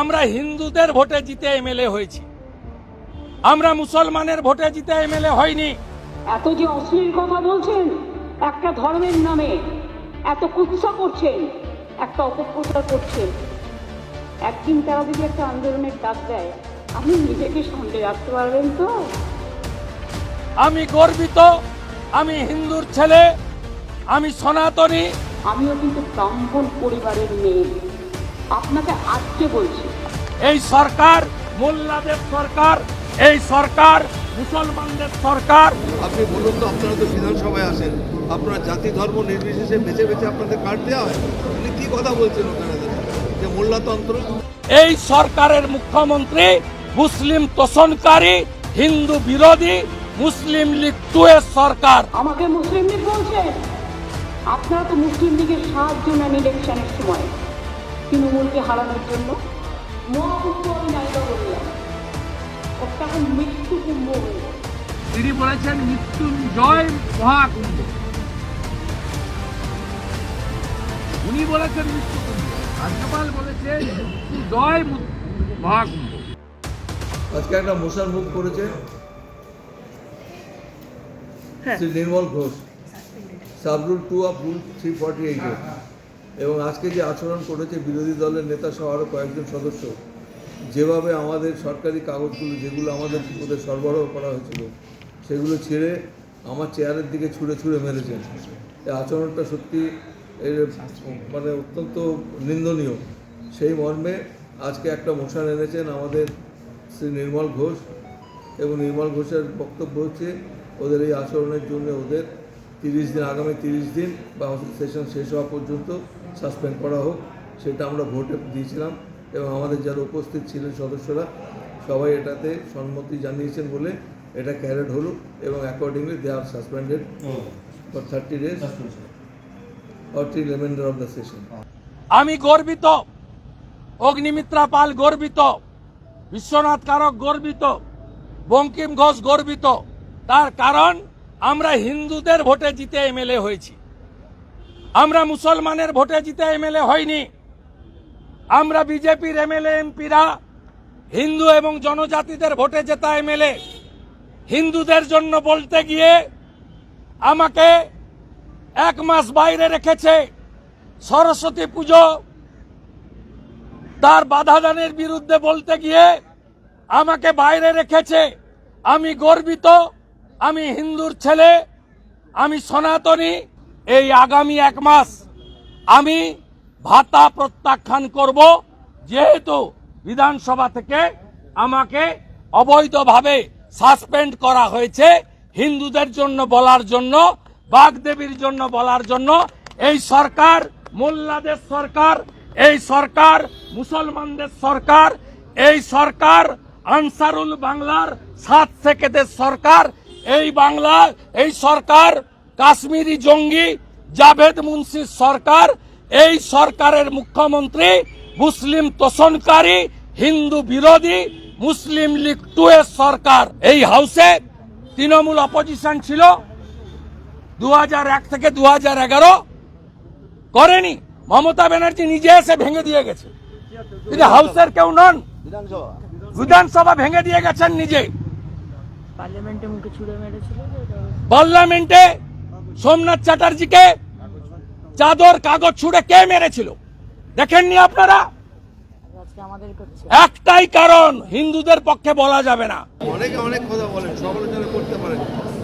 আমরা হিন্দুদের ভোটে জিতে এমএলএ হয়েছি। আমরা মুসলমানের ভোটে জিতে এমএলএ হয়নি। এত যে অশ্লীল কথা বলছেন একটা ধর্মের নামে এত কুৎসা করছেন একটা অপপ্রচার করছেন। একদিন তারা যদি একটা আন্দোলনের ডাক দেয় আপনি নিজেকে সামলে রাখতে পারবেন তো? আমি গর্বিত আমি হিন্দুর ছেলে আমি সনাতনী। আমিও কিন্তু ব্রাহ্মণ পরিবারের মেয়ে। আপনাকে আজকে বলছি। এই সরকার মোল্লাদের সরকার এই সরকার মুসলমানদের সরকার। আপনি বলুন তো আপনারা তো বিধানসভায় আসেন। আপনার জাতি ধর্ম নির্বিশেষে বেছে বেছে আপনাদের কার্ড দেওয়া হয়? আপনি কি কথা বলছেন ওখানে? যে মোল্লাতন্ত্র এই সরকারের মুখ্যমন্ত্রী মুসলিম তোষণকারী হিন্দু বিরোধী মুসলিম লীগ টু এর সরকার। আমাকে মুসলিম লীগ বলছে আপনারা তো মুসলিম লীগের সাহায্য নেন ইলেকশনের সময়। তৃণমূলকে হারানোর জন্য মহাকুম্ভ আমি বললাম ওটা মৃত্যু কুম্ভ তিনি বলেছেন মৃত্যুঞ্জয় মহাকুম্ভ। উনি বলেছেন মৃত্যুকুম্ভ। রাজ্যপাল বলেছেন মৃত্যুঞ্জয় মহাকুম্ভ। আজকে একটা মশার মুখ করেছে। Shri Nirmal Ghosh. Sub rule two of rule three forty এইটে এবং আজকে যে আচরণ করেছে বিরোধী দলের নেতা সহ আরও কয়েকজন সদস্য, যেভাবে আমাদের সরকারি কাগজগুলো, যেগুলো আমাদের ওদের সরবরাহ করা হয়েছিল, সেগুলো ছেড়ে আমার চেয়ারের দিকে ছুঁড়ে ছুঁড়ে মেরেছেন। এই আচরণটা সত্যি এর মানে অত্যন্ত নিন্দনীয়। সেই মর্মে আজকে একটা মোশন এনেছেন আমাদের শ্রী নির্মল ঘোষ এবং নির্মল ঘোষের বক্তব্য হচ্ছে, ওদের এই আচরণের জন্য ওদের তিরিশ দিন, আগামী তিরিশ দিন বা সেশন শেষ হওয়া পর্যন্ত সাসপেন্ড করা হোক সেটা আমরা ভোটে দিয়েছিলাম এবং আমাদের যারা উপস্থিত ছিলেন সদস্যরা সবাই এটাতে সম্মতি জানিয়েছেন বলে এটা ক্যারেড হলো এবং accordingly they are suspended for thirty days or reminder of the session আমি গর্বিত অগ্নিমিত্রা পাল গর্বিত বিশ্বনাথ কারক গর্বিত বঙ্কিম ঘোষ গর্বিত। তার কারণ আমরা হিন্দুদের ভোটে জিতে এমএলএ হয়েছি। আমরা মুসলমানের ভোটে জিতে এমএলএ হয়নি। আমরা বিজেপির এমএলএ, এমপিরা হিন্দু এবং জনজাতিদের ভোটে জেতা এমএলএ। হিন্দুদের জন্য বলতে গিয়ে আমাকে এক মাস বাইরে রেখেছে সরস্বতী পুজো। তার বাধাদানের বিরুদ্ধে বলতে গিয়ে আমাকে বাইরে রেখেছে। আমি গর্বিত, আমি হিন্দুর ছেলে, আমি সনাতনী এই আগামী এক মাস আমি ভাতা প্রত্যাখ্যান করব, যেহেতু বিধানসভা থেকে আমাকে অবৈধভাবে সাসপেন্ড করা হয়েছে হিন্দুদের জন্য বলার জন্য, বাগদেবীর জন্য বলার জন্য। এই সরকার, মোল্লাদের সরকার, এই সরকার, মুসলমানদের সরকার, এই সরকার, আনসারুল বাংলার সাত সেকেদের সরকার, এই বাংলা, এই সরকার কাশ্মীরি জঙ্গি জাভেদ মুন্সির সরকার এই সরকারের মুখ্যমন্ত্রী মুসলিম তোষণকারী হিন্দু বিরোধী মুসলিম লীগ টু এর সরকার। এই হাউসে তৃণমূল অপোজিশন ছিল দু হাজার এক থেকে দু হাজার এগারো। করেনি। মমতা ব্যানার্জি নিজে এসে ভেঙে দিয়ে গেছে। তিনি হাউসের কেউ নন। বিধানসভা ভেঙে দিয়ে গেছেন নিজে পার্লামেন্টে সোমনাথ চ্যাটার্জিকে চাদর, কাগজ ছুঁড়ে কে মেরেছিল? দেখেননি আপনারা? একটাই কারণ, হিন্দুদের পক্ষে বলা যাবে না। অনেকে অনেক কথা বলেন, সমালোচনা করতে পারেন।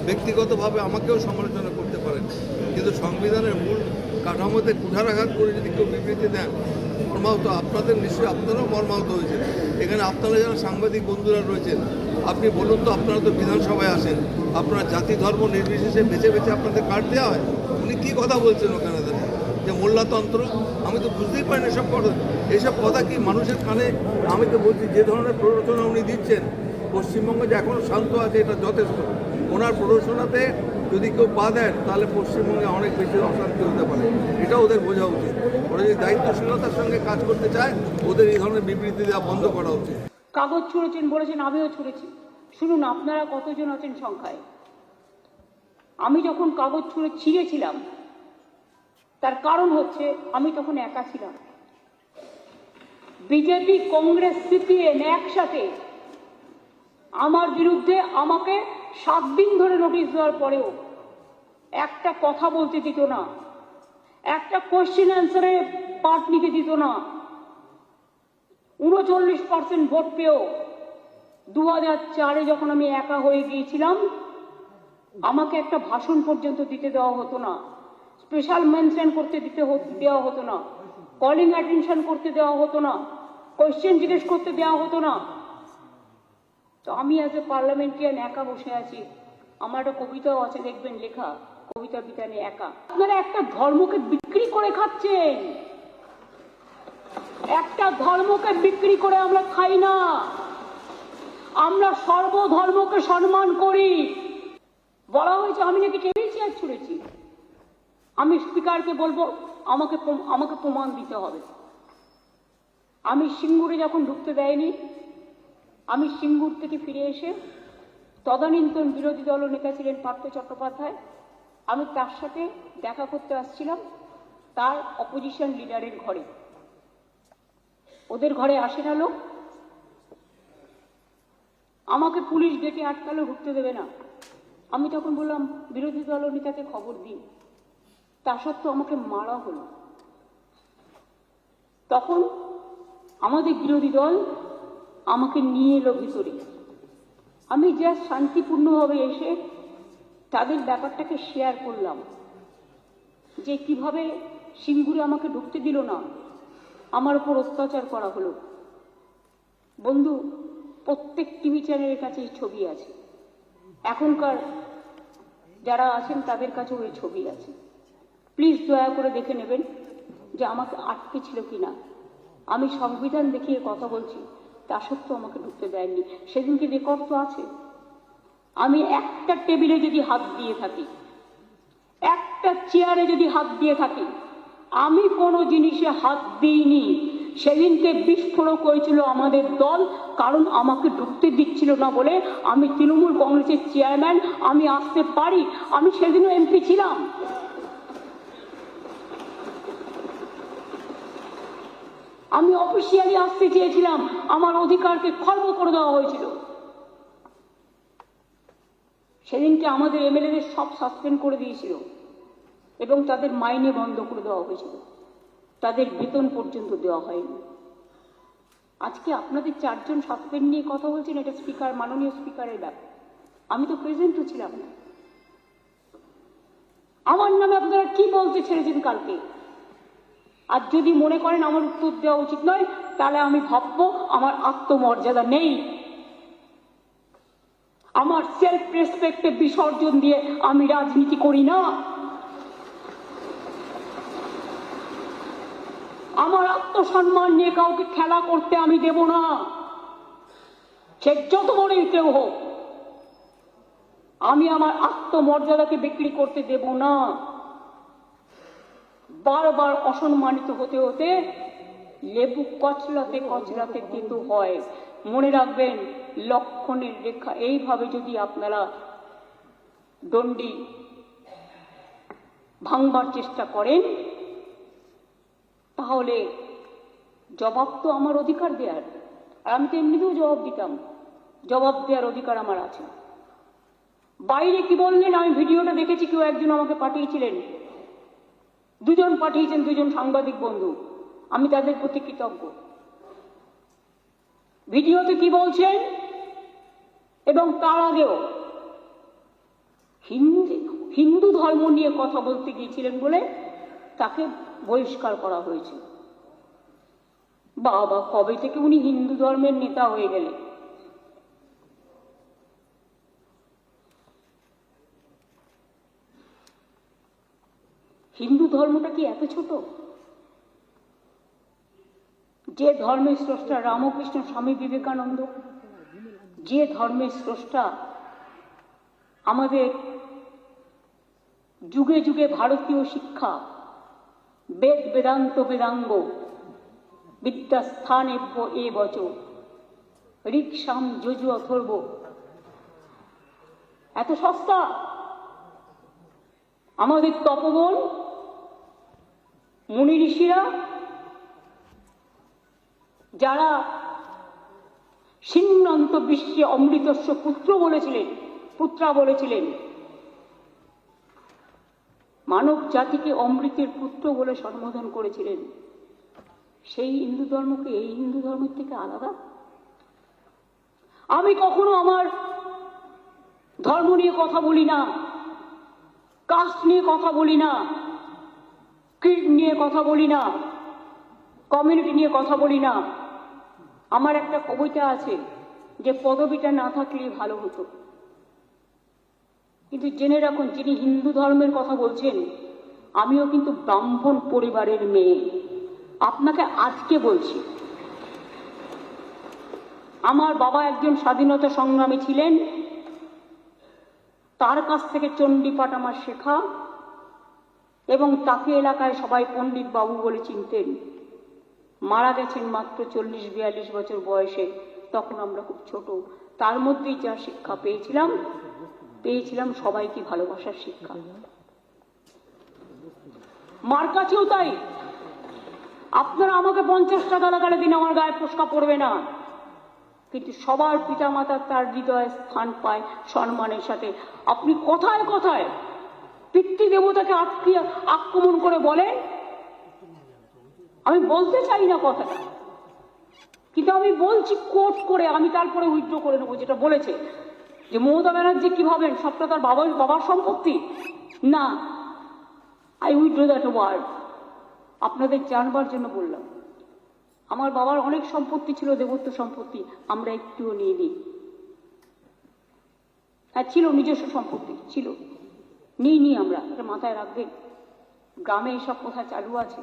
ব্যক্তিগতভাবে আমাকেও সমালোচনা করতে পারেন। কিন্তু সংবিধানের মূল কাঠামোতে কুঠারাঘাত করে যদি কেউ বিবৃতি দেন, মর্মাহত আপনাদের নিশ্চয়ই, আপনারাও মর্মাহত হয়েছেন। এখানে আপনারা যারা সাংবাদিক বন্ধুরা রয়েছেন আপনি বলুন তো, আপনারা তো বিধানসভায় আসেন। আপনার জাতি, ধর্ম নির্বিশেষে বেছে বেছে আপনাদের কার্ড দেওয়া হয়। উনি কী কথা বলছেন ওখানে দাঁড়িয়ে? যে মোল্লাতন্ত্র আমি তো বুঝতেই পারি না এসব কথা। এইসব কথা কি মানুষের কানে? আমি তো বলছি, যে ধরনের প্ররোচনা উনি দিচ্ছেন, পশ্চিমবঙ্গে যে এখনও শান্ত আছে, এটা যথেষ্ট। ওনার প্ররোচনাতে যদি কেউ পা দেন তাহলে পশ্চিমবঙ্গে অনেক বেশি অশান্তি হতে পারে। এটা ওদের বোঝা উচিত। ওরা যদি দায়িত্বশীলতার সঙ্গে কাজ করতে চায়, ওদের এই ধরনের বিবৃতি দেওয়া বন্ধ করা উচিত। কাগজ ছুঁড়েছেন বলেছেন, আমিও ছুঁড়েছি। শুনুন, আপনারা কতজন আছেন সংখ্যায়? আমি যখন কাগজ ছুঁড়ে ছিঁড়েছিলাম, তার কারণ হচ্ছে আমি তখন একা ছিলাম। বিজেপি, কংগ্রেস, সিপিএম একসাথে আমার বিরুদ্ধে আমাকে সাত দিন ধরে নোটিশ দেওয়ার পরেও একটা কথা বলতে দিত না। একটা কোশ্চেন অ্যান্সারে পার্ট নিতে দিত না। উনচল্লিশ পার্সেন্ট ভোট পেয়েও দু চারে যখন আমি একা হয়ে গিয়েছিলাম, আমাকে একটা ভাষণ পর্যন্ত দিতে দেওয়া হতো না। স্পেশাল মেনশন করতে দিতে দেওয়া হতো না। কলিং অ্যাটেনশন করতে দেওয়া হতো না। কোয়েশ্চেন জিজ্ঞেস করতে দেওয়া হতো না। তো আমি অ্যাজ এ পার্লামেন্টারিয়ান একা বসে আছি। আমার একটা কবিতাও আছে, দেখবেন লেখা। কবিতা বিতানে একা। আপনারা একটা ধর্মকে বিক্রি করে খাচ্ছেন। একটা ধর্মকে বিক্রি করে আমরা খাই না। আমরা সর্বধর্মকে সম্মান করি। বলা হয়েছে, আমি নাকি টেবিল চেয়ার ছুঁড়েছি? আমি স্পিকারকে বলব, আমাকে আমাকে প্রমাণ দিতে হবে। আমি সিঙ্গুরে যখন ঢুকতে দেয়নি, আমি সিঙ্গুর থেকে ফিরে এসে তদানীন্তন বিরোধী দল নেতা ছিলেন পার্থ চট্টোপাধ্যায়। আমি তার সাথে দেখা করতে আসছিলাম, তার অপোজিশন লিডারের ঘরে। ওদের ঘরে আসে না লোক। আমাকে পুলিশ ডেকে আটকালো ঢুকতে দেবে না। আমি তখন বললাম, বিরোধী দল নেতাকে খবর দিন। তা সত্ত্বেও আমাকে মারা হলো। তখন আমাদের বিরোধী দল আমাকে নিয়ে এলো ভিতরে। আমি যা শান্তিপূর্ণভাবে এসে তাদের ব্যাপারটাকে শেয়ার করলাম যে কীভাবে সিঙ্গুরে আমাকে ঢুকতে দিল না। আমার উপর অত্যাচার করা হলো। বন্ধু, প্রত্যেক টিভি চ্যানেলের কাছে এই ছবি আছে। এখনকার যারা আছেন, তাদের কাছেও এই ছবি আছে। প্লিজ দয়া করে দেখে নেবেন যে আমাকে আটকে ছিল কি না আমি সংবিধান দেখিয়ে কথা বলছি, তা সত্ত্বেও আমাকে ঢুকতে দেয়নি। সেদিনকে রেকর্ড তো আছে। আমি একটা টেবিলে যদি হাত দিয়ে থাকি, একটা চেয়ারে যদি হাত দিয়ে থাকি আমি কোনো জিনিসে হাত দিইনি। সেদিনকে বিস্ফোরক হয়েছিল আমাদের দল, কারণ আমাকে ঢুকতে দিচ্ছিল না বলে আমি তৃণমূল কংগ্রেসের চেয়ারম্যান, আমি আসতে পারি, আমি সেদিনও এমপি ছিলাম। আমি অফিসিয়ালি আসতে চেয়েছিলাম, আমার অধিকারকে খর্ব করে দেওয়া হয়েছিল। সেদিনকে আমাদের এমএলএদের সব সাসপেন্ড করে দিয়েছিল। এবং তাদের মাইনে বন্ধ করে দেওয়া হয়েছিল। তাদের বেতন পর্যন্ত দেওয়া হয়নি। আজকে আপনাদের চারজন সাসপেন্ড নিয়ে কথা বলছেন, এটা স্পিকার, মাননীয় স্পিকারের ব্যাপার। আমি তো প্রেজেন্টও ছিলাম না। আমার নামে আপনারা কি বলতে ছেড়েছেন কালকে? আর যদি মনে করেন আমার উত্তর দেওয়া উচিত নয়, তাহলে আমি ভাববো আমার আত্মমর্যাদা নেই। আমার সেলফ রেসপেক্টে বিসর্জন দিয়ে আমি রাজনীতি করি না। আমার আত্মসম্মান নিয়ে কাউকে খেলা করতে আমি দেব না। সে যত বড়ই কেউ হোক, আমি আমার আত্মমর্যাদাকে বিক্রি করতে দেব না। বারবার অসম্মানিত হতে হতে লেবু কচলাতে কচলাতে তেতো হয়। মনে রাখবেন, লক্ষণের রেখা এইভাবে যদি আপনারা দণ্ডি ভাঙবার চেষ্টা করেন তাহলে জবাব তো আমার অধিকার দেওয়ার আর আমি তো এমনিতেও জবাব দিতাম। জবাব দেওয়ার অধিকার আমার আছে। বাইরে কি বললেন? আমি ভিডিওটা দেখেছি, কেউ একজন আমাকে পাঠিয়েছিলেন। দুজন পাঠিয়েছেন, দুজন সাংবাদিক বন্ধু। আমি তাদের প্রতি কৃতজ্ঞ। ভিডিওতে কি বলছেন? এবং তার আগেও হিন্দু হিন্দু ধর্ম নিয়ে কথা বলতে গিয়েছিলেন বলে তাকে বহিষ্কার করা হয়েছে। বাবা, কবে থেকে উনি হিন্দু ধর্মের নেতা হয়ে গেলেন? হিন্দু ধর্মটা কি এত ছোট? যে ধর্মের স্রষ্টা রামকৃষ্ণ, স্বামী বিবেকানন্দ, যে ধর্মের স্রষ্টা আমাদের যুগে যুগে ভারতীয় শিক্ষা বেদ বেদান্ত বেদাঙ্গ, বিদ্যাস্থান এ বচ, রিক্সাম যজু অথর্ব। এত সস্তা? আমাদের তপবন, মুনি ঋষিরা, যারা সিন্নন্ত বিশ্বে অমৃতস্ব পুত্র বলেছিলেন, পুত্রা বলেছিলেন মানব জাতিকে অমৃতের পুত্র বলে সম্বোধন করেছিলেন। সেই হিন্দু ধর্মকে এই হিন্দু ধর্মের থেকে আলাদা? আমি কখনো আমার ধর্ম নিয়ে কথা বলি না, কাস্ট নিয়ে কথা বলি না, ক্রিড নিয়ে কথা বলি না, কমিউনিটি নিয়ে কথা বলি না। আমার একটা কবিতা আছে যে পদবিটা না থাকলে ভালো হতো। কিন্তু জেনে রাখুন, যিনি হিন্দু ধর্মের কথা বলছেন, আমিও কিন্তু ব্রাহ্মণ পরিবারের মেয়ে। আপনাকে আজকে বলছি, আমার বাবা একজন স্বাধীনতা সংগ্রামী ছিলেন, তার কাছ থেকে চণ্ডীপাঠ আমার শেখা, এবং তাকে এলাকায় সবাই পণ্ডিত বাবু বলে চিনতেন। মারা গেছেন মাত্র চল্লিশ, বিয়াল্লিশ বছর বয়সে, তখন আমরা খুব ছোট। তার মধ্যেই যা শিক্ষা পেয়েছিলাম পেয়েছিলাম সবাইকে ভালোবাসার শিক্ষা। মার কাছেও তাই। আপনারা আমাকে পঞ্চাশ টাকা লাগালে দিন আমার গায়ে ফোসকা পড়বে না। কিন্তু সবার পিতামাতা তার হৃদয়ে স্থান পায় সম্মানের সাথে। আপনি কথায় কথায় পিতৃ দেবতাকে আটকে আক্রমণ করে বলেন। আমি বলতে চাই না কথাটা কিন্তু আমি বলছি কোট করে আমি তারপরে উইথড্র করে নেব যেটা বলেছে। যে মমতা ব্যানার্জি কি ভাবেন সবটা তার বাবার বাবার সম্পত্তি? না আই উইথড্র দ্যাট ওয়ার্ড আপনাদের জানবার জন্য বললাম। আমার বাবার অনেক সম্পত্তি ছিল, দেবত্ব সম্পত্তি, আমরা একটুও নিয়ে নিই হ্যাঁ ছিল, নিজস্ব সম্পত্তি, ছিল। নিই নি আমরা, এটা মাথায় রাখবেন। গ্রামে এইসব কথা চালু আছে।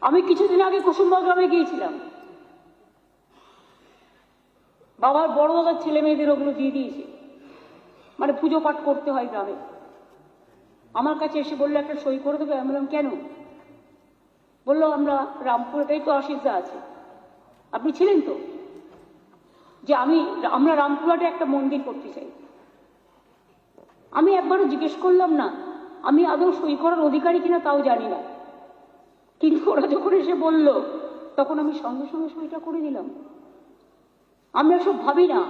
আমি কিছুদিন আগে কুসুম্বা গ্রামে গিয়েছিলাম। বাবার বড় দাদার ছেলে মেয়েদের ওগুলো দিয়ে দিয়েছে। মানে পুজো পাঠ করতে হয় গ্রামে। আমার কাছে এসে বলল, একটা সই করে দেবে? আমি বললাম, কেন? বলল, আমরা রামপুরটাই তো অসুবিধা আছে। আপনি ছিলেন তো? যে আমি, আমরা রামপুরহাটে একটা মন্দির করতে চাই। আমি একবারও জিজ্ঞেস করলাম, না, আমি আদৌ সই করার অধিকারী কিনা তাও জানি না। কিন্তু ওরা যখন এসে বলল, তখন আমি সঙ্গে সঙ্গে সইটা করে দিলাম। আমরা সব ভাবি না।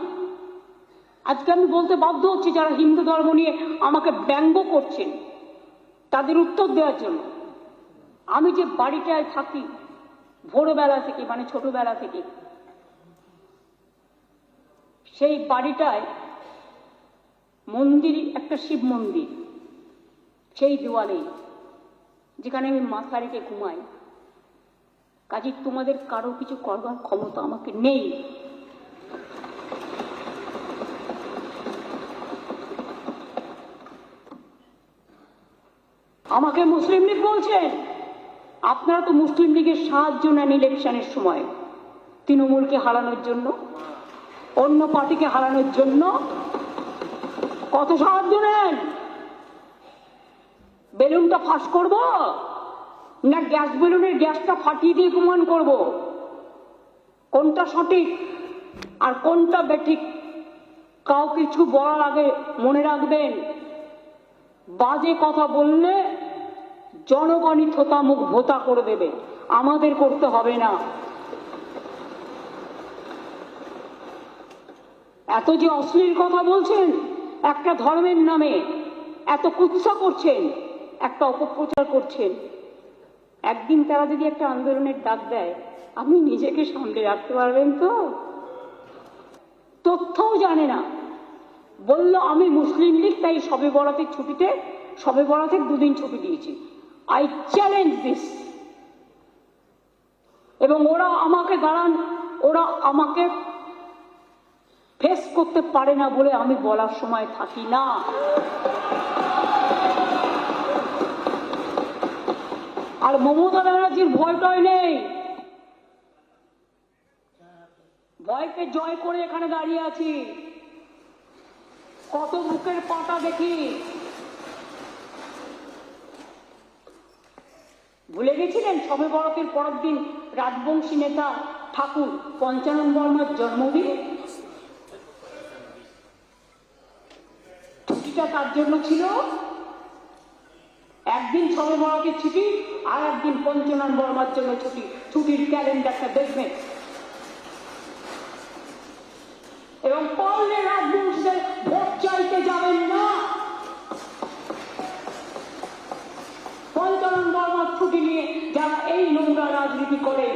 আজকে আমি বলতে বাধ্য হচ্ছি যারা হিন্দু ধর্ম নিয়ে আমাকে ব্যঙ্গ করছেন, তাদের উত্তর দেওয়ার জন্য। আমি যে বাড়িটায় থাকি, ভোরবেলা থেকে মানে ছোটবেলা থেকে, সেই বাড়িটায় মন্দির, একটা শিব মন্দির, সেই দেওয়ালে, যেখানে আমি মাথা রেখে ঘুমাই কাজে তোমাদের কারও কিছু করবার ক্ষমতা আমাকে নেই। আমাকে মুসলিম লীগ বলছেন আপনারা তো মুসলিম লীগের সাহায্য নেন ইলেকশনের সময়। তৃণমূলকে হারানোর জন্য, অন্য পার্টিকে হারানোর জন্য কত সাহায্য নেন? বেলুনটা ফাঁস করব? না গ্যাস বেলুনের গ্যাসটা ফাটিয়ে দিয়ে প্রমাণ করব? কোনটা সঠিক আর কোনটা বেঠিক? কাউ কিছু বলার আগে মনে রাখবেন, বাজে কথা বললে জনগণই থোতা মুখ ভোতা করে দেবে। আমাদের করতে হবে না। এত যে অশ্লীল কথা বলছেন, একটা ধর্মের নামে এত কুৎসা করছেন, একটা অপপ্রচার করছেন। একদিন তারা যদি একটা আন্দোলনের ডাক দেয়, আপনি নিজেকে সামলে রাখতে পারবেন তো? তথ্যও জানে না। বলল, আমি মুসলিম লীগ, তাই সবে বরাতের ছুটিতে, সবে বরাতের দুদিন ছুটি দিয়েছি। আই চ্যালেঞ্জ দিস এবং ওরা আমাকে দাঁড়ান, ওরা আমাকে ফেস করতে পারে না বলে আমি বলার সময় থাকি না। আর মমতা ব্যানার্জির ভয় টয় নেই। ভয়কে জয় করে এখানে দাঁড়িয়ে আছি। কত বুকের পাটা দেখি। ভুলে গেছিলেন? সবে বরকের পরের দিন রাজবংশী নেতা ঠাকুর পঞ্চানন বর্মার জন্মদিন? ছুটিটা তার জন্য ছিল? একদিন সবে বরকের ছুটি আর একদিন পঞ্চনন বর্মার জন্য ছুটি। ছুটির ক্যালেন্ডারটা দেখবেন। এবং পারলে রাজবংশীদের ভোট চাইতে যাবেন না পঞ্চানন বর্মার ছুটি নিয়ে যারা এই নোংরা রাজনীতি করে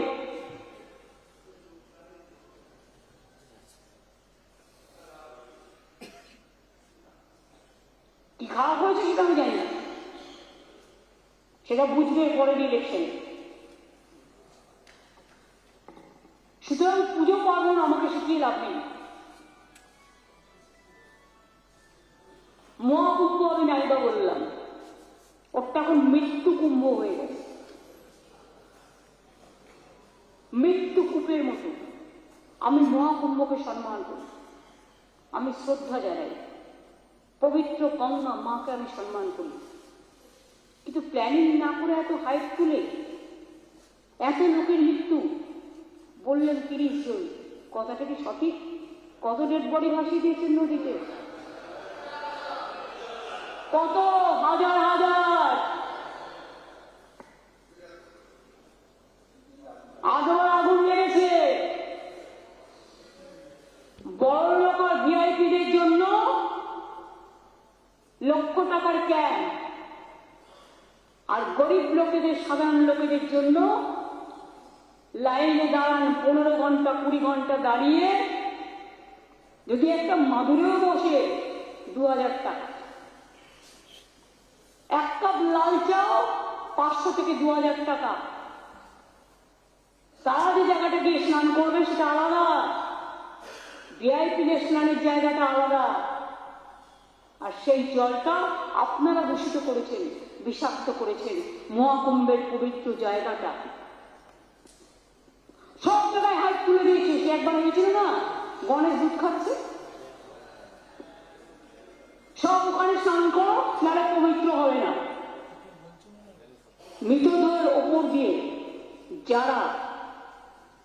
কি খারাপ হয়েছে সেটা আমি জানি না সেটা বুঝবে পরের ইলেকশন সুতরাং পুজো পার্বণ আমাকে শিখিয়ে লাভ নেই। মহাকুম্ভ আমি নাইবা বললাম ওটা এখন মৃত্যু কুম্ভ হয়ে গেছে। মৃত্যু কূপের মতো। আমি মহাকুম্ভকে সম্মান করি। আমি শ্রদ্ধা জানাই। পবিত্র গঙ্গা মাকে আমি সম্মান করি। কিন্তু প্ল্যানিং না করে এত হাইট তুলে এত লোকের মৃত্যু? বললেন তিরিশ জন। কথাটা কি সঠিক? কত ডেড বডি ভাসিয়ে দিয়েছেন নদীতে? কত হাজার হাজার আদর আগুন লেগেছে বড় লোক আর ভিআইপিদের জন্য লক্ষ টাকার ক্যাম্প আর গরিব লোকেদের, সাধারণ লোকেদের জন্য লাইনে দাঁড়ান পনেরো ঘণ্টা, কুড়ি ঘণ্টা দাঁড়িয়ে যদি একটা মাদুরেও বসে দু হাজার টাকা। এক কাপ লাল চাও পাঁচশো থেকে দু হাজার টাকা। তারা যে জায়গাটা গিয়ে স্নান করবে সেটা আলাদা। ভিআইপিদের স্নানের জায়গাটা আলাদা। আর সেই জলটা আপনারা দূষিত করেছেন, বিষাক্ত করেছেন, মহাকুম্ভের পবিত্র জায়গাটা। সব জায়গায় হাত তুলে দিয়েছে, সে একবার হয়েছিল না? গণেশ দুধ খাচ্ছে? সব ওখানে স্নান করো, নাহলে পবিত্র হবে না। মৃতদেহের ওপর দিয়ে যারা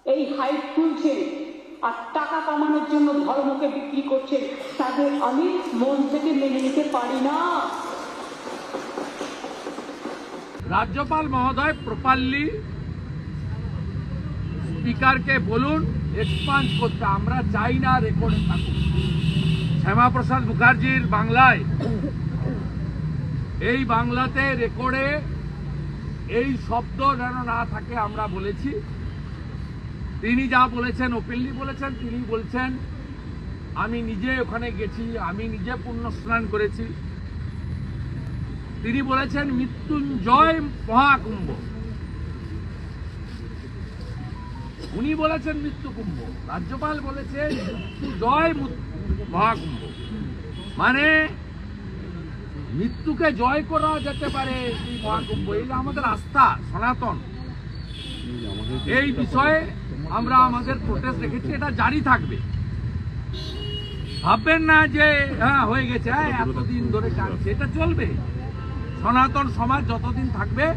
এই হাইট তুলছেন আর টাকা কামানোর জন্য ধর্মকে বিক্রি করছেন তাদের আমি মন থেকে মেনে নিতে পারি না। রাজ্যপাল মহোদয়, প্রপারলি স্পিকারকে বলুন এক্সপান্স করতে আমরা চাই না রেকর্ডে থাকুক। শ্যামাপ্রসাদ মুখার্জির বাংলায়, এই বাংলাতে রেকর্ডে এই শব্দ যেন না থাকে, আমরা বলেছি। তিনি যা বলেছেন ওপেনলি বলেছেন, তিনি বলছেন, আমি নিজে ওখানে গেছি, আমি নিজে পুণ্য স্নান করেছি। তিনি বলেছেন, মৃত্যুঞ্জয় মহাকুম্ভ। উনি বলেছেন মৃত্যু কুম্ভ রাজ্যপাল বলেছেন মৃত্যুজয় মহাকুম্ভ। মানে মৃত্যুকে জয় করা যেতে পারে এই মহাকুম্ভ। এই আমাদের আস্থা, সনাতন। এই বিষয়ে আমরা আমাদের প্রোটেস্ট রেখেছি এটা জারি থাকবে। ভাববেন না যে হ্যাঁ হয়ে গেছে হ্যাঁ এতদিন ধরে টানছে এটা চলবে। সনাতন সমাজ যতদিন থাকবে,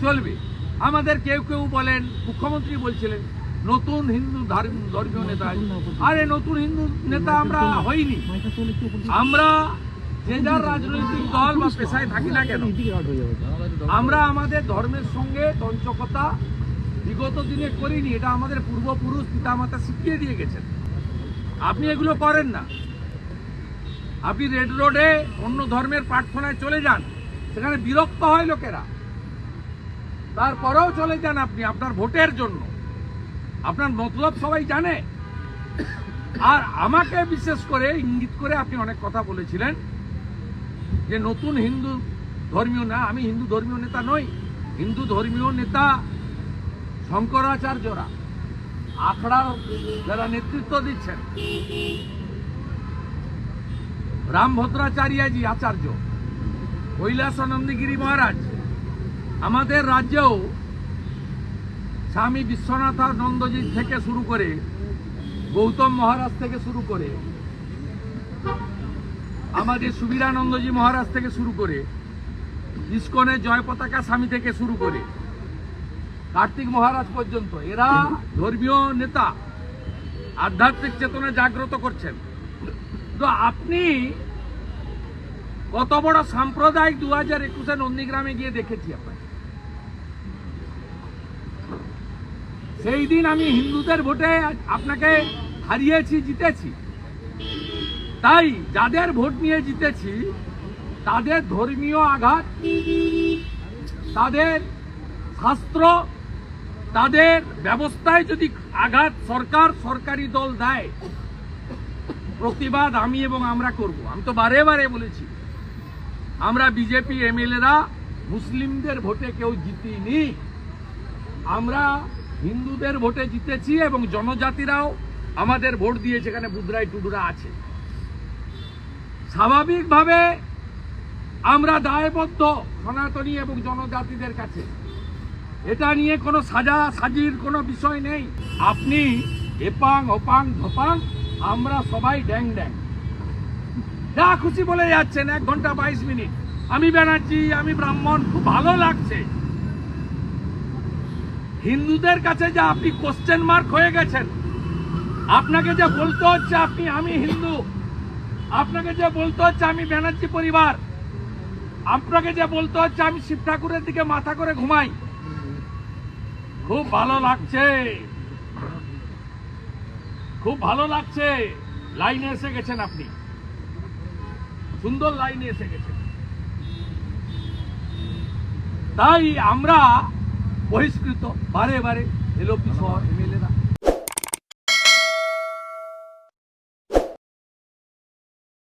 চলবে। আমাদের কেউ কেউ বলেন, মুখ্যমন্ত্রী বলছিলেন, নতুন হিন্দু ধর্ম- ধর্মীয় নেতা আরে, নতুন হিন্দু নেতা আমরা হইনি। আমরা যে যার রাজনৈতিক দল বা পেশায় থাকি না কেন, আমরা আমাদের ধর্মের সঙ্গে তঞ্চকতা বিগত দিনে করিনি, এটা আমাদের পূর্বপুরুষ পিতামাতা শিখিয়ে দিয়ে গেছেন। আপনি এগুলো করেন না। আপনি রেড রোডে অন্য ধর্মের প্রার্থনায় চলে যান, সেখানে বিরক্ত হয় লোকেরা। তারপরেও চলে যান আপনি আপনার ভোটের জন্য। আপনার মতলব সবাই জানে। আর আমাকে বিশেষ করে ইঙ্গিত করে আপনি অনেক কথা বলেছিলেন যে নতুন হিন্দু ধর্মীয় না, আমি হিন্দু ধর্মীয় নেতা নই। হিন্দু ধর্মীয় নেতা শঙ্করাচার্যরা আখড়ার যারা নেতৃত্ব দিচ্ছেন, রামভদ্রাচার্যজি আচার্য কৈলাসানন্দগিরি মহারাজ, আমাদের রাজ্যেও স্বামী বিশ্বনাথ নন্দজি থেকে শুরু করে গৌতম মহারাজ থেকে শুরু করে আমাদের সুবীরানন্দজি মহারাজ থেকে শুরু করে ইস্কনের জয় পতাকা স্বামী থেকে শুরু করে কার্তিক মহারাজ পর্যন্ত, এরা ধর্মীয় নেতা, আধ্যাত্মিক চেতনা জাগ্রত করছেন। তো আপনি কত বড় সাম্প্রদায়িক দু হাজার একুশে নন্দীগ্রামে গিয়ে দেখেছি আপনাকে। সেই দিন আমি হিন্দুদের ভোটে আপনাকে হারিয়েছি, জিতেছি। তাই যাদের ভোট নিয়ে জিতেছি, তাদের ধর্মীয় আঘাত, তাদের শাস্ত্র তাদের ব্যবস্থায় যদি আঘাত সরকার, সরকারি দল দেয়, প্রতিবাদ আমি এবং আমরা করব। আমি তো বারে বারে বলেছি, আমরা বিজেপি এমএলএরা মুসলিমদের ভোটে কেউ জিতিনি। আমরা হিন্দুদের ভোটে জিতেছি এবং জনজাতিরাও আমাদের ভোট দিয়েছে এখানে বুদ্রাই টুডুরা আছে। স্বাভাবিকভাবে আমরা দায়বদ্ধ সনাতনী এবং জনজাতিদের কাছে। এটা নিয়ে কোনো সাজা সাজির কোনো বিষয় নেই। আপনি এপাং ওপাং ধপাং, আমরা সবাই ড্যাং ড্যাং। যা খুশি বলে যাচ্ছেন, এক ঘণ্টা বাইশ মিনিট। আমি ব্যানার্জি, আমি ব্রাহ্মণ, খুব ভালো লাগছে। হিন্দুদের কাছে যা আপনি কোশ্চেন মার্ক হয়ে গেছেন, আপনাকে যে বলতে হচ্ছে আপনি, আমি হিন্দু। আপনাকে যে বলতে হচ্ছে আমি ব্যানার্জি পরিবার। আপনাকে যে বলতে হচ্ছে আমি শিব ঠাকুরের দিকে মাথা করে ঘুমাই। খুব ভালো লাগছে। খুব ভালো লাগছে। লাইনে এসে গেছেন আপনি। সুন্দর লাইনে এসে গেছেন। তাই আমরা বহিষ্কৃত বারে বারে এলপি শহর